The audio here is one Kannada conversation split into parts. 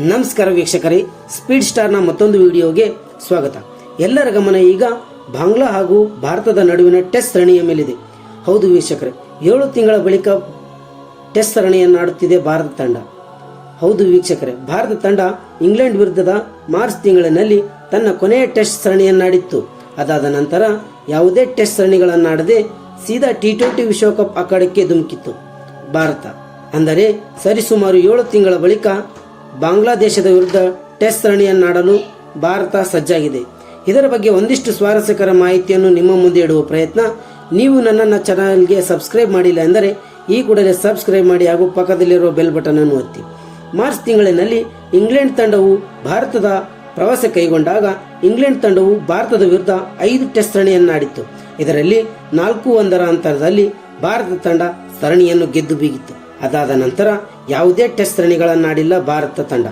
ನಮಸ್ಕಾರ ವೀಕ್ಷಕರೇ ಸ್ಪೀಡ್ ಸ್ಟಾರ್ನ ಮತ್ತೊಂದು ವಿಡಿಯೋಗೆ ಸ್ವಾಗತ. ಎಲ್ಲರ ಗಮನ ಈಗ ಬಾಂಗ್ಲಾ ಹಾಗೂ ಭಾರತದ ನಡುವಿನ ಟೆಸ್ಟ್ ಸರಣಿಯ ಮೇಲಿದೆ. ಹೌದು ವೀಕ್ಷಕರೇ, ಏಳು ತಿಂಗಳ ಬಳಿಕ ಟೆಸ್ಟ್ ಸರಣಿಯನ್ನಾಡುತ್ತಿದೆ ಭಾರತ ತಂಡ. ಹೌದು ವೀಕ್ಷಕರೇ, ಭಾರತ ತಂಡ ಇಂಗ್ಲೆಂಡ್ ವಿರುದ್ಧದ ಮಾರ್ಚ್ ತಿಂಗಳಿನಲ್ಲಿ ತನ್ನ ಕೊನೆಯ ಟೆಸ್ಟ್ ಸರಣಿಯನ್ನಾಡಿತ್ತು. ಅದಾದ ನಂತರ ಯಾವುದೇ ಟೆಸ್ಟ್ ಸರಣಿಗಳನ್ನಾಡದೆ ಸೀದಾ ಟಿ ಟ್ವೆಂಟಿ ವಿಶ್ವಕಪ್ ಅಖಾಡಕ್ಕೆ ಧುಮುಕಿತ್ತು. ಭಾರತ, ಅಂದರೆ ಸರಿಸುಮಾರು ಏಳು ತಿಂಗಳ ಬಳಿಕ ಬಾಂಗ್ಲಾದೇಶದ ವಿರುದ್ಧ ಟೆಸ್ಟ್ ಸರಣಿಯನ್ನಾಡಲು ಭಾರತ ಸಜ್ಜಾಗಿದೆ. ಇದರ ಬಗ್ಗೆ ಒಂದಿಷ್ಟು ಸ್ವಾರಸ್ಯಕರ ಮಾಹಿತಿಯನ್ನು ನಿಮ್ಮ ಮುಂದೆ ಇಡುವ ಪ್ರಯತ್ನ. ನೀವು ನನ್ನನ್ನು ಚಾನಲ್ಗೆ ಸಬ್ಸ್ಕ್ರೈಬ್ ಮಾಡಿಲ್ಲ ಎಂದರೆ ಈ ಕೂಡಲೇ ಸಬ್ಸ್ಕ್ರೈಬ್ ಮಾಡಿ ಹಾಗೂ ಪಕ್ಕದಲ್ಲಿರುವ ಬೆಲ್ ಬಟನ್ ಅನ್ನು ಒತ್ತಿ. ಮಾರ್ಚ್ ತಿಂಗಳಿನಲ್ಲಿ ಇಂಗ್ಲೆಂಡ್ ತಂಡವು ಭಾರತದ ಪ್ರವಾಸ ಕೈಗೊಂಡಾಗ ಇಂಗ್ಲೆಂಡ್ ತಂಡವು ಭಾರತದ ವಿರುದ್ಧ ಐದು ಟೆಸ್ಟ್ ಸರಣಿಯನ್ನಾಡಿತ್ತು. ಇದರಲ್ಲಿ ನಾಲ್ಕು ಒಂದರ ಅಂತರದಲ್ಲಿ ಭಾರತ ತಂಡ ಸರಣಿಯನ್ನು ಗೆದ್ದು ಬೀಗಿತ್ತು. ಅದಾದ ನಂತರ ಯಾವುದೇ ಟೆಸ್ಟ್ ಸರಣಿಗಳನ್ನಾಡಿಲ್ಲ ಭಾರತ ತಂಡ.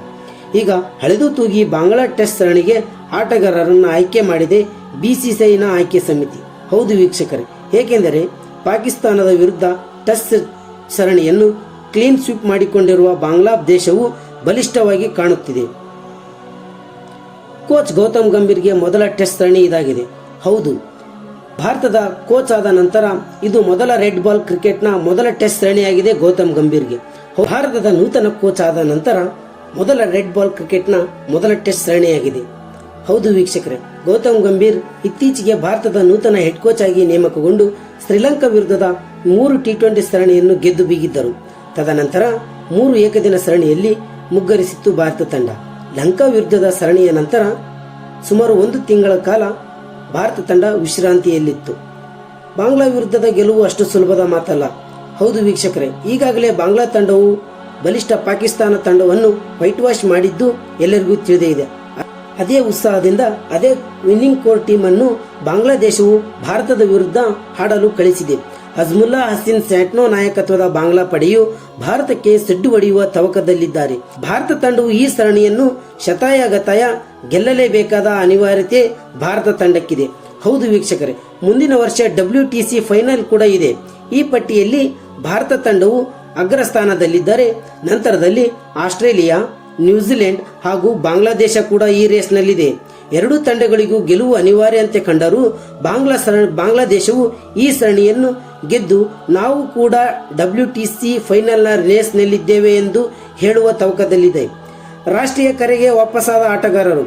ಈಗ ಹಳೆದು ತೂಗಿ ಬಾಂಗ್ಲಾ ಟೆಸ್ಟ್ ಸರಣಿಗೆ ಆಟಗಾರರನ್ನು ಆಯ್ಕೆ ಮಾಡಿದೆ ಬಿಸಿಸಿಐನ ಆಯ್ಕೆ ಸಮಿತಿ. ಹೌದು ವೀಕ್ಷಕರೇ, ಏಕೆಂದರೆ ಪಾಕಿಸ್ತಾನದ ವಿರುದ್ಧ ಟೆಸ್ಟ್ ಸರಣಿಯನ್ನು ಕ್ಲೀನ್ ಸ್ವೀಪ್ ಮಾಡಿಕೊಂಡಿರುವ ಬಾಂಗ್ಲಾದೇಶವು ಬಲಿಷ್ಠವಾಗಿ ಕಾಣುತ್ತಿದೆ. ಕೋಚ್ ಗೌತಮ್ ಗಂಭೀರ್ಗೆ ಮೊದಲ ಟೆಸ್ಟ್ ಸರಣಿ ಇದಾಗಿದೆ. ಹೌದು ಭಾರತದ ಕೋಚ್ ಆದ ನಂತರ ಇದು ಮೊದಲ ರೆಡ್ ಬಾಲ್ ಕ್ರಿಕೆಟ್ನ ಮೊದಲ ಟೆಸ್ಟ್ ಸರಣಿಯಾಗಿದೆ ಗೌತಮ್ ಗಂಭೀರ್ಗೆ. ಭಾರತದ ನೂತನ ಕೋಚ್ ಆದ ನಂತರ ಮೊದಲ ರೆಡ್ ಬಾಲ್ ಕ್ರಿಕೆಟ್ನ ಮೊದಲ ಟೆಸ್ಟ್ ಸರಣಿಯಾಗಿದೆ ಹೌದು ವೀಕ್ಷಕರೇ, ಗೌತಮ್ ಗಂಭೀರ್ ಇತ್ತೀಚೆಗೆ ಭಾರತದ ನೂತನ ಹೆಡ್ ಕೋಚ್ ಆಗಿ ನೇಮಕಗೊಂಡು ಶ್ರೀಲಂಕಾ ವಿರುದ್ಧದ ಮೂರು ಟಿ ಟ್ವೆಂಟಿ ಸರಣಿಯನ್ನು ಗೆದ್ದು ಬೀಗಿದ್ದರು. ತದನಂತರ ಮೂರು ಏಕದಿನ ಸರಣಿಯಲ್ಲಿ ಮುಗ್ಗರಿಸಿತ್ತು ಭಾರತ ತಂಡ. ಲಂಕಾ ವಿರುದ್ಧದ ಸರಣಿಯ ನಂತರ ಸುಮಾರು ಒಂದು ತಿಂಗಳ ಕಾಲ ಭಾರತ ತಂಡ ವಿಶ್ರಾಂತಿಯಲ್ಲಿತ್ತು. ಬಾಂಗ್ಲಾ ವಿರುದ್ಧದ ಗೆಲುವು ಅಷ್ಟು ಸುಲಭದ ಮಾತಲ್ಲ. ಹೌದು ವೀಕ್ಷಕರೇ, ಈಗಾಗಲೇ ಬಾಂಗ್ಲಾ ತಂಡವು ಬಲಿಷ್ಠ ಪಾಕಿಸ್ತಾನ ತಂಡವನ್ನು ವೈಟ್ ವಾಶ್ ಮಾಡಿದ್ದು ಎಲ್ಲರಿಗೂ ತಿಳಿದೇ ಇದೆ. ಅದೇ ಉತ್ಸಾಹದಿಂದ ಅದೇ ವಿನ್ನಿಂಗ್ ಕೋರ್ ಟೀಮ್ ಅನ್ನು ಬಾಂಗ್ಲಾದೇಶವು ಭಾರತದ ವಿರುದ್ಧ ಹಾಡಲು ಕಳಿಸಿದೆ. ಅಜ್ಮುಲ್ಲಾ ಹಸೀನ್ ಸ್ಯಾಟ್ನೋ ನಾಯಕತ್ವದ ಬಾಂಗ್ಲಾ ಪಡೆಯು ಭಾರತಕ್ಕೆ ಸಿಡ್ಡು ಹೊಡೆಯುವ ತವಕದಲ್ಲಿದ್ದಾರೆ. ಭಾರತ ತಂಡವು ಈ ಸರಣಿಯನ್ನು ಶತಾಯಗತಾಯ ಗೆಲ್ಲಲೇಬೇಕಾದ ಅನಿವಾರ್ಯತೆ ಭಾರತ ತಂಡಕ್ಕಿದೆ. ಹೌದು ವೀಕ್ಷಕರೇ, ಮುಂದಿನ ವರ್ಷ ಡಬ್ಲ್ಯೂ ಟಿ ಫೈನಲ್ ಕೂಡ ಇದೆ. ಈ ಪಟ್ಟಿಯಲ್ಲಿ ಭಾರತ ತಂಡವು ಅಗ್ರಸ್ಥಾನದಲ್ಲಿದ್ದರೆ, ನಂತರದಲ್ಲಿ ಆಸ್ಟ್ರೇಲಿಯಾ ನ್ಯೂಜಿಲೆಂಡ್ ಹಾಗೂ ಬಾಂಗ್ಲಾದೇಶ ಕೂಡ ಈ ರೇಸ್ನಲ್ಲಿದೆ. ಎರಡೂ ತಂಡಗಳಿಗೂ ಗೆಲುವು ಅನಿವಾರ್ಯ ಅಂತೆ ಕಂಡರೂ ಬಾಂಗ್ಲಾ ಸರ ಬಾಂಗ್ಲಾದೇಶವು ಈ ಸರಣಿಯನ್ನು ಗೆದ್ದು ನಾವು ಕೂಡ ಡಬ್ಲ್ಯೂ ಟಿ ಸಿ ಫೈನಲ್ನ ರೇಸ್ನಲ್ಲಿದ್ದೇವೆ ಎಂದು ಹೇಳುವ ತವಕದಲ್ಲಿದೆ. ರಾಷ್ಟ್ರೀಯ ಕರೆಗೆ ವಾಪಸ್ಸಾದ ಆಟಗಾರರು.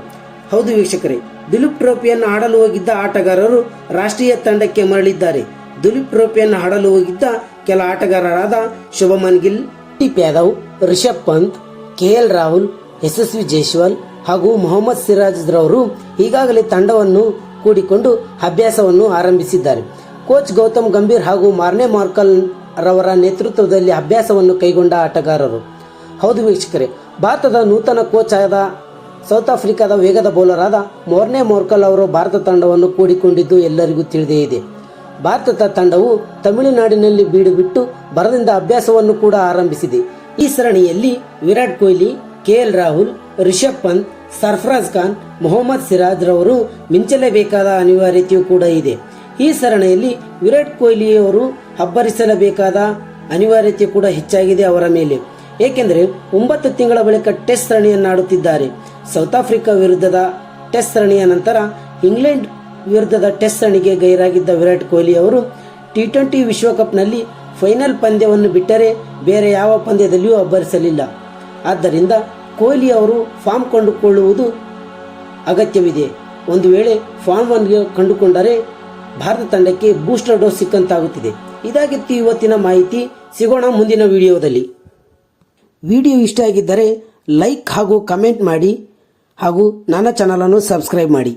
ಹೌದು ವೀಕ್ಷಕರೇ, ದುಲೀಪ್ ಟ್ರೋಫಿಯನ್ನು ಆಡಲು ಹೋಗಿದ್ದ ಆಟಗಾರರು ರಾಷ್ಟ್ರೀಯ ತಂಡಕ್ಕೆ ಮರಳಿದ್ದಾರೆ. ದುಲೀಪ್ ಟ್ರೋಫಿಯನ್ನು ಆಡಲು ಹೋಗಿದ್ದ ಕೆಲ ಆಟಗಾರರಾದ ಶುಭಮನ್ ಗಿಲ್ ಯಾದವ್, ರಿಷಬ್ ಪಂತ್ ಕೆಎಲ್ ರಾಹುಲ್ ಯಶಸ್ವಿ ಜೈಸ್ವಾಲ್ ಹಾಗೂ ಮೊಹಮ್ಮದ್ ಸಿರಾಜ್ ರವರು ಈಗಾಗಲೇ ತಂಡವನ್ನು ಕೂಡಿಕೊಂಡು ಅಭ್ಯಾಸವನ್ನು ಆರಂಭಿಸಿದ್ದಾರೆ. ಕೋಚ್ ಗೌತಮ್ ಗಂಭೀರ್ ಹಾಗೂ ಮಾರ್ನೆ ಮಾರ್ಕಲ್ ರವರ ನೇತೃತ್ವದಲ್ಲಿ ಅಭ್ಯಾಸವನ್ನು ಕೈಗೊಂಡ ಆಟಗಾರರು. ಹೌದು ವೀಕ್ಷಕರೇ, ಭಾರತದ ನೂತನ ಕೋಚ್ ಆದ ಸೌತ್ ಆಫ್ರಿಕಾದ ವೇಗದ ಬೌಲರ್ ಆದ ಮೋರ್ನೆ ಮೋರ್ಕಲ್ ಅವರು ಭಾರತ ತಂಡವನ್ನು ಕೂಡಿಕೊಂಡಿದ್ದು ಎಲ್ಲರಿಗೂ ತಿಳಿದೇ ಇದೆ. ಭಾರತದ ತಂಡವು ತಮಿಳುನಾಡಿನಲ್ಲಿ ಬೀಡುಬಿಟ್ಟು ಬರದಿಂದ ಅಭ್ಯಾಸವನ್ನು ಕೂಡ ಆರಂಭಿಸಿದೆ. ಈ ಸರಣಿಯಲ್ಲಿ ವಿರಾಟ್ ಕೊಹ್ಲಿ ಕೆಎಲ್ ರಾಹುಲ್, ರಿಷಬ್ ಪಂತ್, ಸರ್ಫರಾಜ್ ಖಾನ್, ಮೊಹಮ್ಮದ್ ಸಿರಾಜ್ ರವರು ಮಿಂಚಲೇಬೇಕಾದ ಅನಿವಾರ್ಯತೆಯೂ ಕೂಡ ಇದೆ. ಈ ಸರಣಿಯಲ್ಲಿ ವಿರಾಟ್ ಕೊಹ್ಲಿಯವರು ಅಬ್ಬರಿಸಲೇಬೇಕಾದ ಅನಿವಾರ್ಯತೆ ಕೂಡ ಹೆಚ್ಚಾಗಿದೆ ಅವರ ಮೇಲೆ. ಏಕೆಂದರೆ ಒಂಬತ್ತು ತಿಂಗಳ ಬಳಿಕ ಟೆಸ್ಟ್ ಸರಣಿಯನ್ನಾಡುತ್ತಿದ್ದಾರೆ. ಸೌತ್ ಆಫ್ರಿಕಾ ವಿರುದ್ಧದ ಟೆಸ್ಟ್ ಸರಣಿಯ ನಂತರ ಇಂಗ್ಲೆಂಡ್ ವಿರುದ್ಧದ ಟೆಸ್ಟ್ ಸರಣಿಗೆ ಗೈರಾಗಿದ್ದ ವಿರಾಟ್ ಕೊಹ್ಲಿ ಅವರು ಟಿ ಟ್ವೆಂಟಿ ವಿಶ್ವಕಪ್ನಲ್ಲಿ ಫೈನಲ್ ಪಂದ್ಯವನ್ನು ಬಿಟ್ಟರೆ ಬೇರೆ ಯಾವ ಪಂದ್ಯದಲ್ಲಿಯೂ ಅಬ್ಬರಿಸಲಿಲ್ಲ. ಆದ್ದರಿಂದ ಕೊಹ್ಲಿ ಅವರು ಫಾರ್ಮ್ ಕಂಡುಕೊಳ್ಳುವುದು ಅಗತ್ಯವಿದೆ. ಒಂದು ವೇಳೆ ಫಾರ್ಮ್ ಅನ್ನು ಕಂಡುಕೊಂಡರೆ ಭಾರತ ತಂಡಕ್ಕೆ ಬೂಸ್ಟರ್ ಡೋಸ್ ಸಿಕ್ಕಂತಾಗುತ್ತಿದೆ. ಇದಾಗಿತ್ತು ಇವತ್ತಿನ ಮಾಹಿತಿ. ಸಿಗೋಣ ಮುಂದಿನ ವಿಡಿಯೋದಲ್ಲಿ. ವಿಡಿಯೋ ಇಷ್ಟ ಆಗಿದ್ದರೆ ಲೈಕ್ ಹಾಗೂ ಕಮೆಂಟ್ ಮಾಡಿ ಹಾಗೂ ನನ್ನ ಚಾನಲನ್ನು ಸಬ್ಸ್ಕ್ರೈಬ್ ಮಾಡಿ.